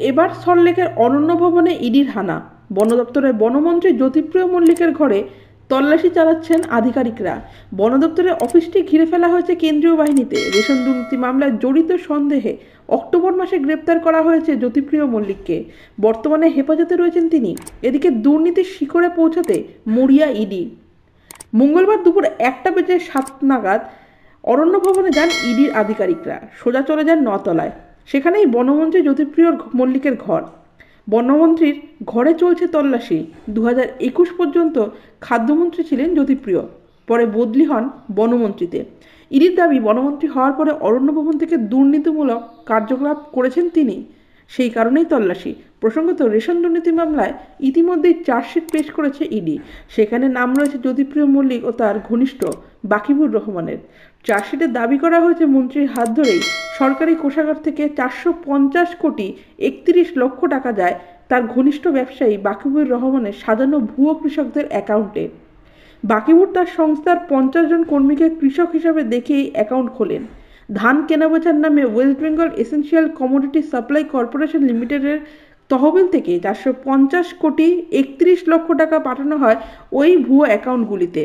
এবার সল্টলেকের অরণ্য ভবনে ইডির হানা। বন দপ্তরের বনমন্ত্রী জ্যোতিপ্রিয় মল্লিকের ঘরে তল্লাশি চালাচ্ছেন আধিকারিকরা। বন দপ্তরের অফিসটি ঘিরে ফেলা হয়েছে কেন্দ্রীয় বাহিনীতে। রেশন দুর্নীতি মামলায় জড়িত সন্দেহে অক্টোবর মাসে গ্রেপ্তার করা হয়েছে জ্যোতিপ্রিয় মল্লিককে। বর্তমানে হেফাজতে রয়েছেন তিনি। এদিকে দুর্নীতির শিখরে পৌঁছাতে মরিয়া ইডি। মঙ্গলবার দুপুর একটা বেজে সাত নাগাদ অরণ্য ভবনে যান ইডির আধিকারিকরা। সোজা চলে যান নতলায় সেখানেই বনমন্ত্রী জ্যোতিপ্রিয় মল্লিকের ঘর। বনমন্ত্রীর ঘরে চলছে তল্লাশি। দু একুশ পর্যন্ত খাদ্যমন্ত্রী ছিলেন জ্যোতিপ্রিয়। পরে বদলি হন বনমন্ত্রীতে। ইডির দাবি, বনমন্ত্রী হওয়ার পরে অরণ্য ভবন থেকে দুর্নীতিমূলক কার্যকলাপ করেছেন তিনি। সেই কারণেই তল্লাশি। প্রসঙ্গত, রেশন দুর্নীতি মামলায় ইতিমধ্যেই চার্জশিট পেশ করেছে ইডি। সেখানে নাম রয়েছে জ্যোতিপ্রিয় মল্লিক ও তার ঘনিষ্ঠ বাকিবুর রহমানের। চার্জশিটে দাবি করা হয়েছে মন্ত্রীর হাত ধরেই। সরকারি কোষাগার থেকে চারশো পঞ্চাশ কোটি একত্রিশ লক্ষ টাকা যায় তার ঘনিষ্ঠ ব্যবসায়ী বাকিবুর রহমানের সাজানো ভুয়ো কৃষকদের অ্যাকাউন্টে। বাকিবুর তার সংস্থার পঞ্চাশ জন কর্মীকে কৃষক হিসাবে দেখেই অ্যাকাউন্ট খোলেন। ধান কেনাবেচার নামে West Bengal essential commodity supply corporation লিমিটেডের তহবিল থেকে চারশো পঞ্চাশ কোটি একত্রিশ লক্ষ টাকা পাঠানো হয় ওই ভুয়ো অ্যাকাউন্টগুলিতে।